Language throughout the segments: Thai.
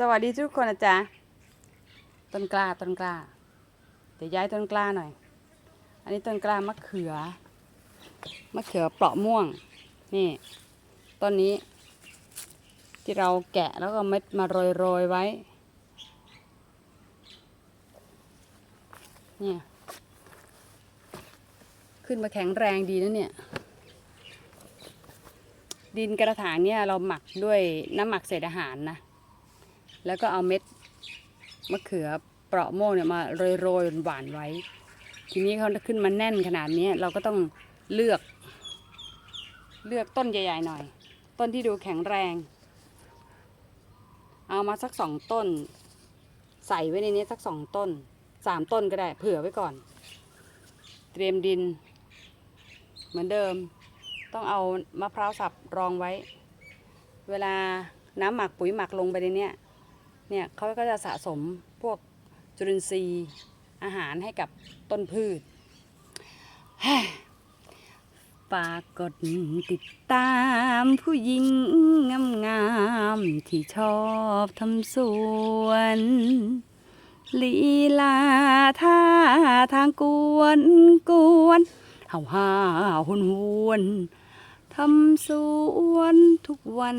สวัสดีทุกคนนะจ๊ะต้นกล้าต้นกล้า เดี๋ยวย้ายต้นกล้าหน่อย อันนี้ต้นกล้ามะเขือ มะเขือเปราะม่วง นี่ต้นนี้ ที่เราแกะแล้วก็เม็ดมาโรยๆไว้ เนี่ย ขึ้นมาแข็งแรงดีนะเนี่ย ดินกระถางเนี่ยเราหมักด้วยน้ำหมักเศษอาหารนะ แล้วก็เอาเม็ดมะเขือเปราะโม่เนี่ยมาโรยๆหวานไว้ ทีนี้เขาขึ้นมาแน่นขนาดนี้เราก็ต้องเลือก เลือกต้นใหญ่ๆหน่อย ต้นที่ดูแข็งแรง เอามาสักสองต้น ใส่ไว้ในนี้สักสองต้นสามต้นก็ได้ เผื่อไว้ก่อน เตรียมดิน เหมือนเดิม ต้องเอามะพร้าวสับรองไว้ เวลาน้ำหมักปุ๋ยหมักลงไปในเนี้ย เนี่ยเขาก็จะสะสมพวกจุลินทรีย์อาหารให้กับต้นพืชฝากกดติดตามผู้หญิงงามๆที่ชอบทำสวน ลีลาท่าทางกวนกวนเห่าห่าหุนหวนทำสวนทุกวัน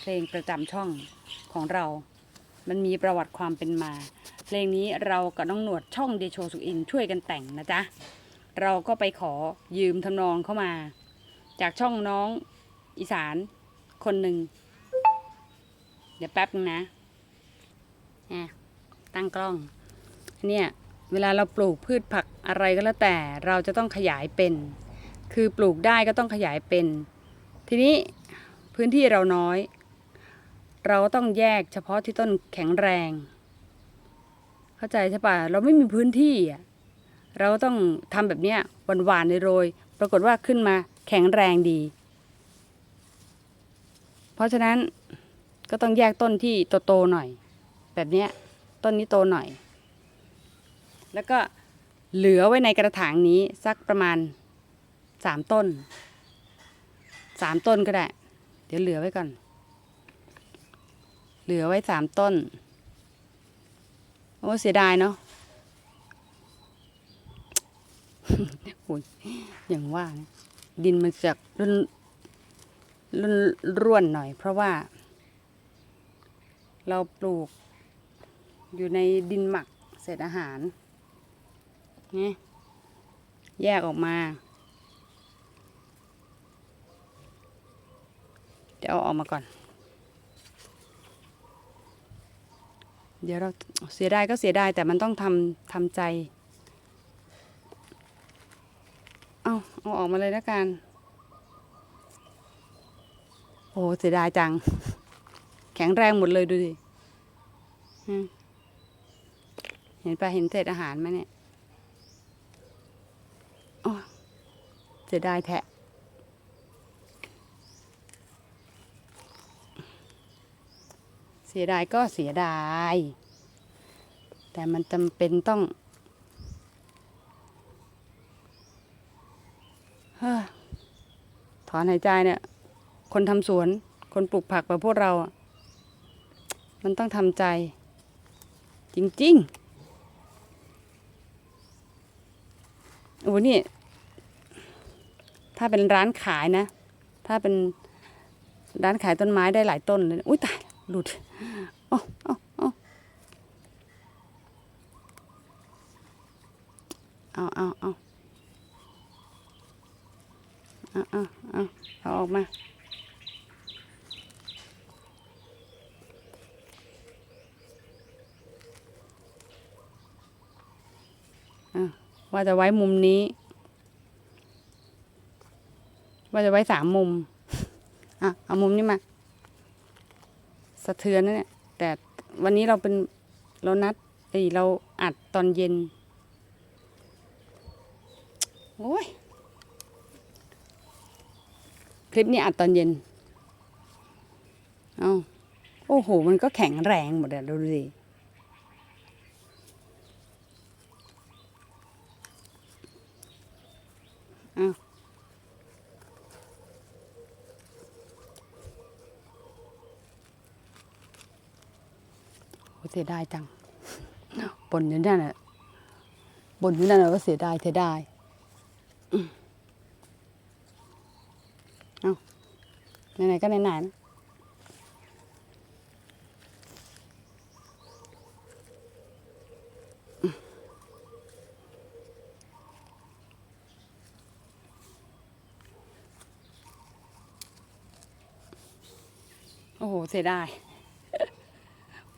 เพลงประจำช่องของเรา มันมีประวัติความเป็นมา เพลงนี้เรากับน้องหนวดช่องเดโชสุอินช่วยกันแต่งนะจ๊ะ เราก็ไปขอยืมทำนองเข้ามา จากช่องน้องอีสานคนหนึ่ง เดี๋ยวแป๊บนึงนะอะตั้งกล้อง เนี่ย เวลาเราปลูกพืชผักอะไรก็แล้วแต่เราจะต้องขยายเป็น คือปลูกได้ก็ต้องขยายเป็น ทีนี้พื้นที่เราน้อย เราต้องแยกเฉพาะที่ต้นแข็งแรง เข้าใจใช่ปะเราไม่มีพื้นที่อะเราต้องทำแบบเนี้ยหวานๆในโรย ปรากฏว่าขึ้นมาแข็งแรงดี เพราะฉะนั้นก็ต้องแยกต้นที่โตๆหน่อย แบบเนี้ยต้นนี้โตหน่อย แล้วก็เหลือไว้ในกระถางนี้สักประมาณสามต้นสามต้นก็ได้ เดี๋ยวเหลือไว้ก่อน เหลือไว้สามต้น โอ้เสียดายเนาะโอ้ยอย่างว่าดินมันจะร่นร่นร่วนหน่อย เพราะว่า เราปลูกอยู่ในดินหมักเศษอาหารนี่แยกออกมาเดี๋ยวเอาออกมาก่อน เดี๋ยวเราเสียดายก็เสียดายแต่มันต้องทำทำใจ เอาเอาออกมาเลยแล้วกัน โอ้เสียดายจัง แข็งแรงหมดเลยดูดิเห็นปะเห็นเศษอาหารไหมเนี่ยโอ้เสียดายแทะ เสียดายก็เสียดาย แต่มันจำเป็นต้องถอนหายใจเนี่ย คนทำสวน คนปลูกผักแบบพวกเราอะมันต้องทำใจ จริงๆโอ้นี่ ถ้าเป็นร้านขายนะ ถ้าเป็นร้านขายต้นไม้ได้หลายต้นเลย อุ้ยตาย หลุดโอ้โอ้โอ้เอาเอาเอาเอาเอาเอาเอาออกมาอะว่าจะไว้มุมนี้ ว่าจะไว้สามมุม อะ เอามุมนี้มาะเทือนนะเนี่ย แต่วันนี้เราเป็นเรานัดเอ้ยเราอัดตอนเย็น โอ้ย คลิปนี้อัดตอนเย็น เอาโอ้โห มันก็แข็งแรงหมดอะดูดิเอาโเสียดายจังบนอยู่นั่นน่ะบนอยู่นั่นน่ะว่าเสียดายเสียดายเอาไหนๆก็ไหนๆนะโอ้โห เสียดาย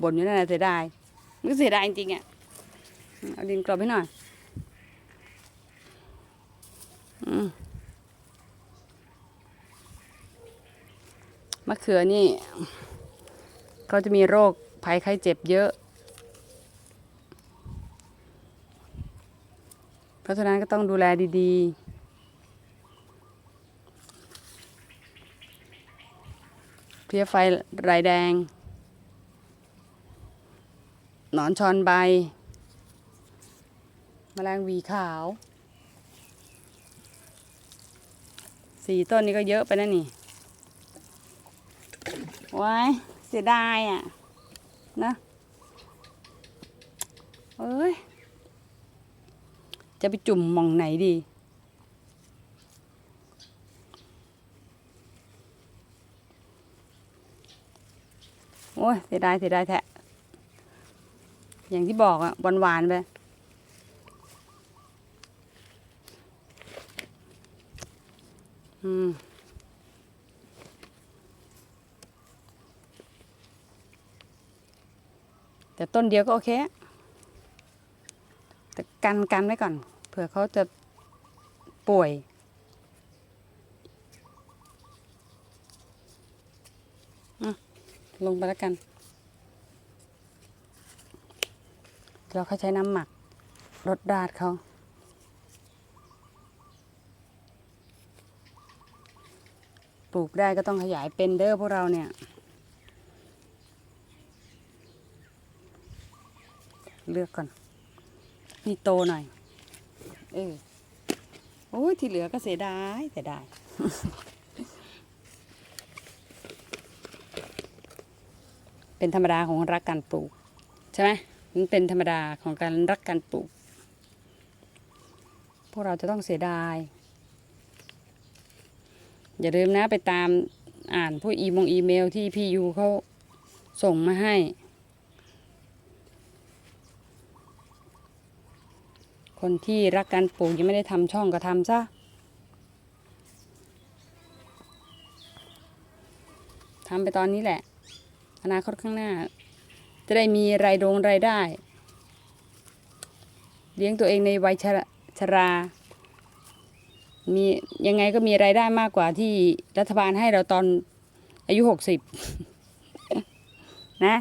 บ่นอยู่นั่นแหละเสียดายมันก็เสียดายจริงๆอะเอาดินกลบให้หน่อยอืมมะเขือนี่เขาจะมีโรคภัยไข้เจ็บเยอะ เพราะฉะนั้นก็ต้องดูแลดีๆเพี้ยไฟรายแดง หนอนชอนใบแมลงวีขาวสี่ต้นนี้ก็เยอะไปนะนี่ว้ายเสียดายอะ นะเอ้ย จะไปจุ่มมองไหนดี โอ้ย เสียดาย เสียดายแท้ อย่างที่บอกอะหวานหวานๆไปอืมแต่ต้นเดียวก็โอเค แต่กันกันไว้ก่อน เผื่อเขาจะป่วย ลงไปแล้วกัน เราเขาใช้น้ำหมักรดราดเขาปลูกได้ก็ต้องขยายเป็นเด้อพวกเราเนี่ย เลือกก่อนนี่โตหน่อย เออโอ้ยที่เหลือก็เสียดายเสียดายเป็นธรรมดาของรักการปลูก ใช่ไหม มันเป็นธรรมดาของการรักการปลูก พวกเราจะต้องเสียดาย อย่าลืมนะไปตามอ่านพวกอีมงอีเมลที่พี่ยูเขาส่งมาให้ คนที่รักการปลูกยังไม่ได้ทำช่องก็ทำซะทำไปตอนนี้แหละ อนาคตข้างหน้า จะได้มีรายดงรายได้ เลี้ยงตัวเองในวัยชราชรามียังไงก็มีรายได้มากกว่าที่รัฐบาลให้เราตอนอายุหกสิบนะ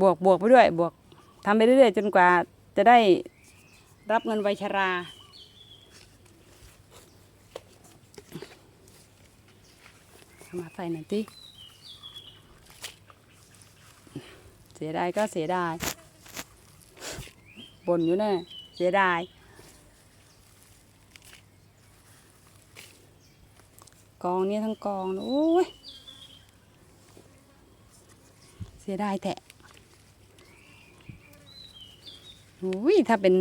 บวกบวกไปด้วยบวกทำไปเรื่อยๆจนกว่าจะได้รับเงินวัยชรา มาใส่หน่อยติ เสียดายก็เสียดายบ่นอยู่แน่เสียดาย กองเนี่ยทั้งกองโอ้ยเสียดายแทะอุ้ยถ้าเป็น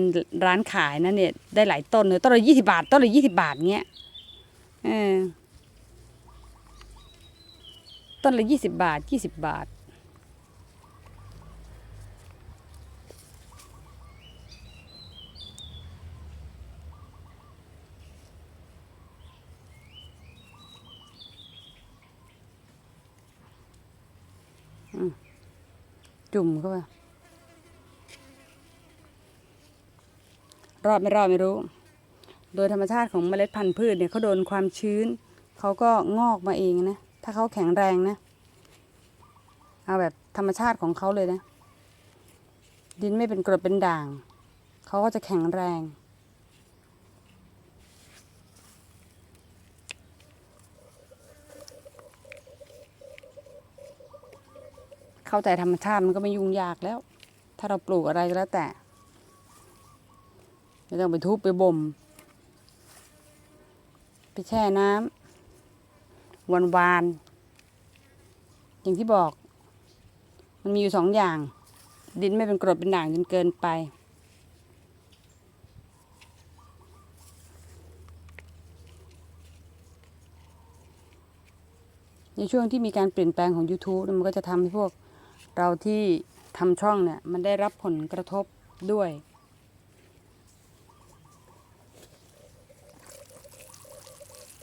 ร้านขายนะเนี่ย ได้หลายต้นเลยต้นละยี่สิบาท ต้นละยี่สิบาทเงี้ยเออต้นละยี่สิบบาทยี่สิบบาท จุ่มเข้าไปรอดไม่รอดไม่รู้ โดยธรรมชาติของเมล็ดพันธุ์พืชเนี่ยเขาโดนความชื้น เขาก็งอกมาเองนะ ถ้าเขาแข็งแรงนะ เอาแบบธรรมชาติของเขาเลยนะ ดินไม่เป็นกรดเป็นด่าง เขาก็จะแข็งแรง เข้าใจธรรมชาติมันก็ไม่ยุ่งยากแล้ว ถ้าเราปลูกอะไรก็แล้วแต่ไม่ต้องไปทุบไปบ่มไปแช่น้ำวันวานๆอย่างที่บอก มันมีอยู่สองอย่าง ดินไม่เป็นกรดเป็นด่างจนเกินไป ในช่วงที่มีการเปลี่ยนแปลงของ YouTube มันก็จะทำให้พวก เราที่ทำช่องเนี่ยมันได้รับผลกระทบด้วย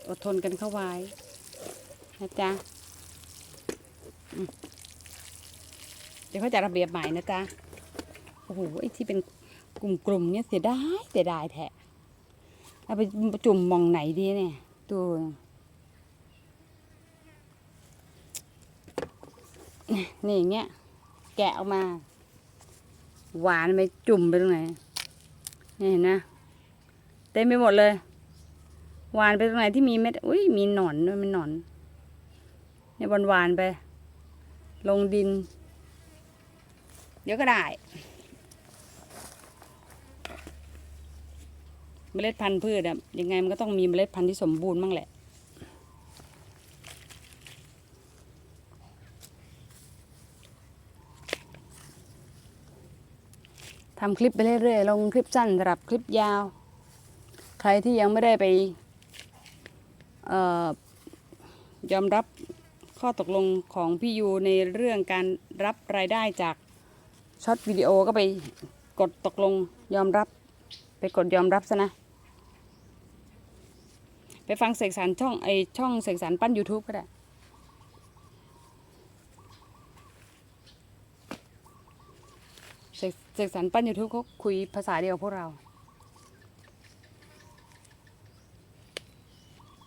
อดทนกันเข้าไว้นะจ๊ะเดี๋ยวเขาจะระเบียบใหม่นะจ๊ะโอ้โหไอ้ที่เป็นกลุ่มๆเนี่ยเสียดายเสียดายแท้เอาไปจุ่มมองไหนดีเนี่ยดูนี่อย่างเงี้ย แกะออกมา หวานไปจุ่มไปตรงไหนนี่เห็นนะเต็มไปหมดเลย หวานไปตรงไหนที่มีเม็ดอุ้ยมีหนอนด้วยมีหนอนเนี่ยหวานหวานไป ลงดิน เดี๋ยวก็ได้เมล็ดพันธุ์พืชอะยังไงมันก็ต้องมีเมล็ดพันธุ์ที่สมบูรณ์บ้างแหละ ทำคลิปไปเรื่อยๆ ลงคลิปสั้นสำหรับคลิปยาว ใครที่ยังไม่ได้ไปออยอมรับข้อตกลงของพี่ยูในเรื่องการรับรายได้จากช็อตวิดีโอก็ไปกดตกลงยอมรับ ไปกดยอมรับซะนะ ไปฟังเสกสรรช่องไอช่องเสกสรรปั้น YouTube ก็ได้ เสกสรรปั้น YouTube เขาคุยภาษาเดียวพวกเรา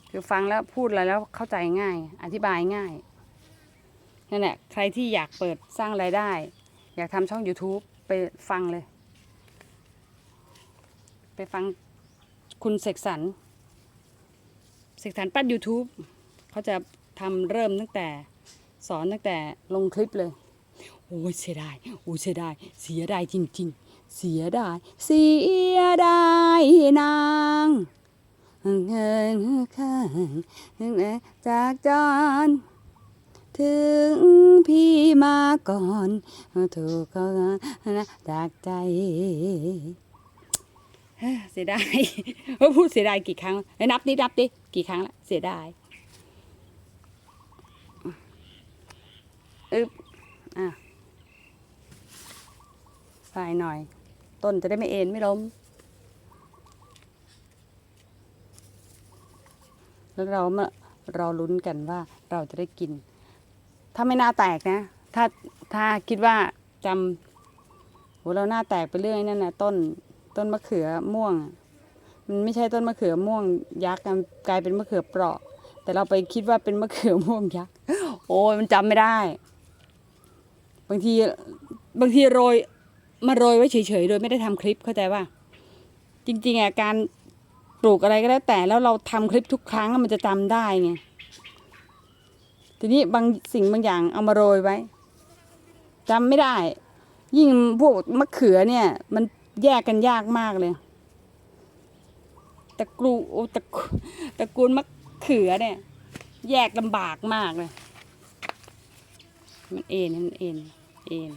คือฟังแล้วพูดอะไรแล้วเข้าใจง่าย อธิบายง่าย นั่นแหละ ใครที่อยากเปิดสร้างรายได้ อยากทำช่อง YouTube ไปฟังเลย ไปฟังคุณเสกสรรเสกสรรปั้น YouTube เขาจะทำเริ่มตั้งแต่สอนตั้งแต่ลงคลิปเลย อ้ยเสียดายโอ้ยเสียดายเสียดายจริง ๆ เสียดายเสียดายนางเงินข้างจากจรถึงพี่มาก่อนถูกเขานะจากใจเสียดายพูดเสียดายกี่ครั้งเอ้นับดินับดิกี่ครั้งละเสียดายอึ๊บอะ ใส่หน่อย ต้นจะได้ไม่เอ็นไม่ล้ม แล้วเรามาเราลุ้นกันว่าเราจะได้กิน ถ้าไม่หน้าแตกนะ ถ้าถ้าคิดว่าจำโหเราหน้าแตกไปเรื่อยนั่นนะต้นต้นมะเขือม่วง มันไม่ใช่ต้นมะเขือม่วงยักษ์กลายเป็นมะเขือเปราะ แต่เราไปคิดว่าเป็นมะเขือม่วงยักษ์โอ้ยมันจำไม่ได้ บางทีบางทีโรย มาโรยไว้เฉยๆโดยไม่ได้ทำคลิปเข้าใจว่า จริงๆอะการปลูกอะไรก็แล้วแต่แล้วเราทำคลิปทุกครั้งมันจะจำได้ไงทีนี้บางสิ่งบางอย่างเอามาโรยไว้จำไม่ได้ ยิ่งพวกมะเขือเนี่ย มันแยกกันยากมากเลยตะกรูตะตะกูลมะเขือเนี่ย แยกลำบากมากเลย มันเอ็นมันเอ็นเอ็น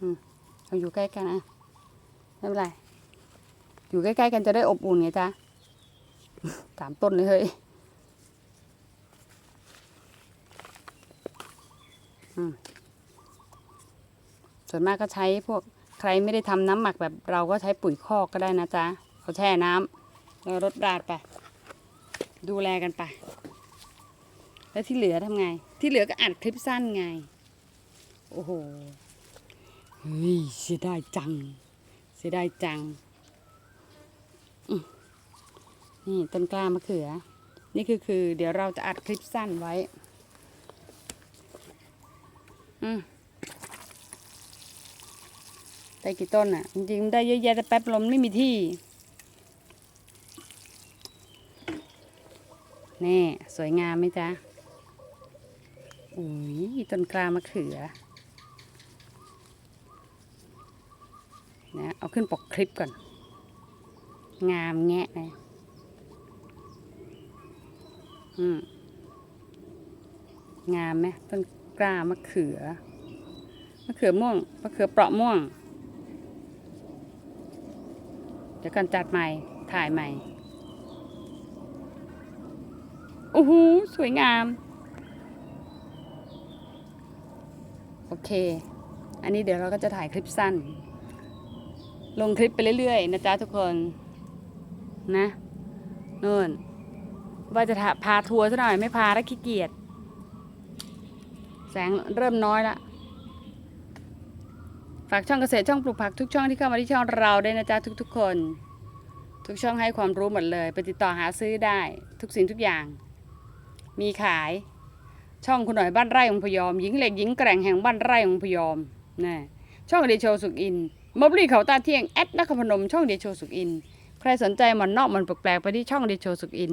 อืม เราอยู่ใกล้กันอะไม่เป็นไร อยู่ใกล้ๆกันจะได้อบอุ่นไงจ๊ะสามต้นเลยเฮ้ยส่วนมากก็ใช้พวกใครไม่ได้ทำน้ำหมักแบบเราก็ใช้ปุ๋ยคอกก็ได้นะจ๊ะเขาแช่น้ำแล้วรดราดไป ดูแลกันไป แล้วที่เหลือทำไง ที่เหลือก็อัดคลิปสั้นไง โอ้โห เฮ้ยเสียดายจัง เสียดายจัง นี่ต้นกล้ามะเขือ นี่คือคือ เดี๋ยวเราจะอัดคลิปสั้นไว้ อืมได้กี่ต้นอะ จริงๆได้เยอะแยะแต่แป๊บลมไม่มีที่ นี่ สวยงามไหมจ๊ะอุ้ยต้นกล้ามะเขือ นะเอาขึ้นปกคลิปก่อน งามแงะเลยอืมงามไหมต้นกล้ามะเขือมะเขือม่วงมะเขือเปราะม่วง เดี๋ยวกันจัดใหม่ ถ่ายใหม่โอ้โหสวยงาม โอเค อันนี้เดี๋ยวเราก็จะถ่ายคลิปสั้น ลงคลิปไปเรื่อยๆ นะจ๊ะทุกคนนะนู่นว่าจะพาทัวร์ซะหน่อยไม่พาแล้วขี้เกียจแสงเริ่มน้อยละฝากช่องเกษตรช่องปลูกผักทุกช่องที่เข้ามาที่ช่องเราด้วยนะจ๊ะทุกๆคน ทุกช่องให้ความรู้หมดเลย ไปติดต่อหาซื้อได้ทุกสิ่งทุกอย่าง มีขายช่องคุณหน่อยบ้านไร่องพยอมหญิงเหล็กหญิงแกร่งแห่งบ้านไร่องพยอมนะ ช่องเดโชสุกอินมอบรีเขาตาเที่ยงแอดนครพนมช่องเดโชสุกอิน ใครสนใจมันนอกมันแปลกๆไปที่ช่องเดโชสุกอิน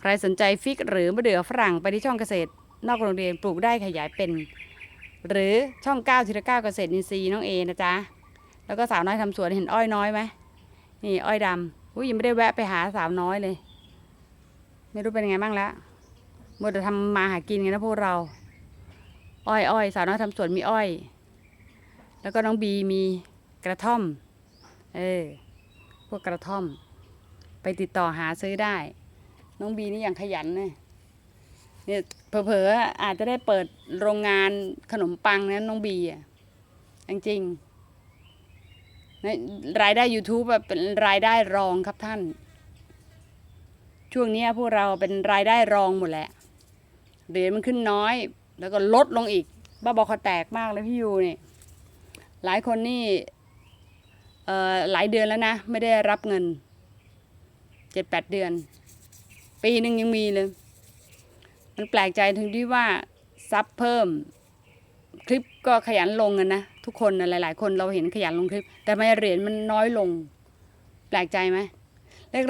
ใครสนใจฟิกหรือมะเดื่อฝรั่งไปที่ช่องเกษตร นอกโรงเรียนปลูกได้ขยายเป็น หรือช่อง9ทีละ9เกษตรอินทรีย์น้องเอนะจ๊ะแล้วก็สาวน้อยทำสวนเห็นอ้อยน้อยไหมนี่อ้อยดำอุ้ยยังไม่ได้แวะไปหาสาวน้อยเลย ไม่รู้เป็นไงบ้างละมัวแต่ทำมาหากินกันนะพวกเรา อ้อยอ้อยสาวน้อยทำสวนมีอ้อย แล้วก็น้องบีมีกระท่อม เออ พวกกระท่อม ไปติดต่อหาซื้อได้ น้องบีนี่อย่างขยันเลยเนี่ยเผลอๆอาจจะได้เปิดโรงงานขนมปังนะน้องบีอะจริงๆนรายได้ YouTube อะเป็นรายได้รองครับท่าน ช่วงนี้พวกเราเป็นรายได้รองหมดแหละเหรียญมันขึ้นน้อย แล้วก็ลดลงอีก บ้าบอคอแตกมากเลยพี่ยูนี่ หลายคนนี่หลายเดือนแล้วนะ ไม่ได้รับเงินเจ็ดแปดเดือน ปีหนึ่งยังมีเลย มันแปลกใจถึงที่ว่าซับเพิ่ม คลิปก็ขยันลงกันนะ ทุกคนนะหลาย ๆ คนเราเห็นขยันลงคลิป แต่ทำไมเหรียญมันน้อยลง แปลกใจไหม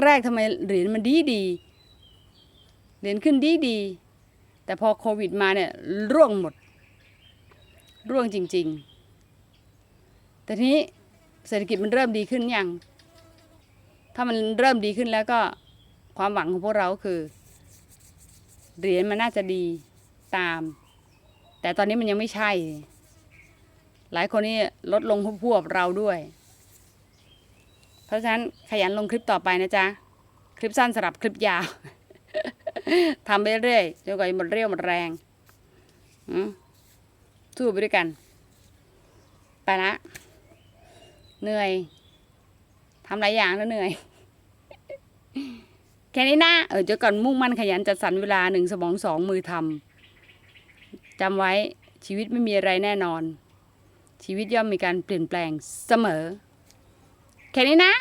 แรก ๆทำไมเหรียญมันดีดีเหรียญขึ้นดีดีแต่พอโควิดมาเนี่ยร่วงหมด ร่วงจริง ๆ แต่นี้เศรษฐกิจมันเริ่มดีขึ้นยัง ถ้ามันเริ่มดีขึ้นแล้วก็ความหวังของพวกเราคือ เหรียญมันน่าจะดีตาม แต่ตอนนี้มันยังไม่ใช่ หลายคนนี่ลดลงพวบเราด้วย เพราะฉะนั้นขยันลงคลิปต่อไปนะจ๊ะ คลิปสั้นสลับคลิปยาวทำไปเรื่อยจนกว่าจะหมดเรี่ยวหมดแรงอืมสู้ไปด้วยกัน ไปละ เหนื่อยทำหลายอย่างแล้วเหนื่อย แค่นี้นะเออจะก่อนมุ่งมั่นขยันจัดสรรเวลาหนึ่งสมองสองมือทำจำไว้ชีวิตไม่มีอะไรแน่นอน ชีวิตย่อมมีการเปลี่ยนแปลงเสมอ แค่นี้นะ